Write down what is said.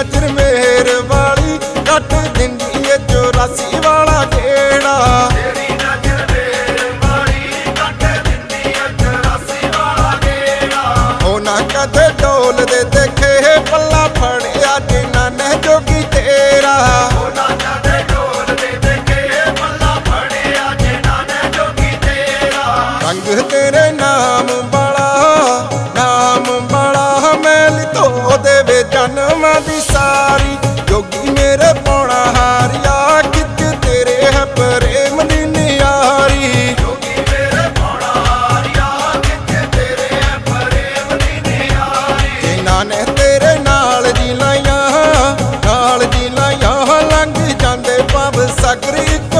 ਨਜ਼ਰ ਮੇਰ ਵਾਲੀ ਕੱਟ ਦਿੰਦੀ ਏ 84 ਵਾਲਾ ਕਿਹੜਾ ਤੇਰੀ ਨਜ਼ਰ ਮੇਰ ਮਾਰੀ ਕੱਟ ਦਿੰਦੀ ਐ 84 ਵਾਲਾ ਗੇੜਾ ਉਹ ਨਾ ਕਦੇ ਡੋਲਦੇ ਦੇਖੇ ਪੱਲਾ ਫੜਿਆ ਜਿਨ੍ਹਾਂ ਨੇ ਜੋਗੀ ਤੇਰਾ। ਉਹਨਾਂ ਦੇ ਢੋਲ ਦੇ ਦੇਖੇ ਪੱਲਾ ਫੜਿਆ ਜਿਨ੍ਹਾਂ ਨੇ ਜੋਗੀ ਤੇਰਾ। ਰੰਗ ਤੇਰੇ ਨਾਮ ਵਾਲਾ ਨਾਮ ਵਾਲਾ ਮੈਲ ਧੋ ਦੇਵੇ ਜਨਮਾਂ ਦੀ sacrifício.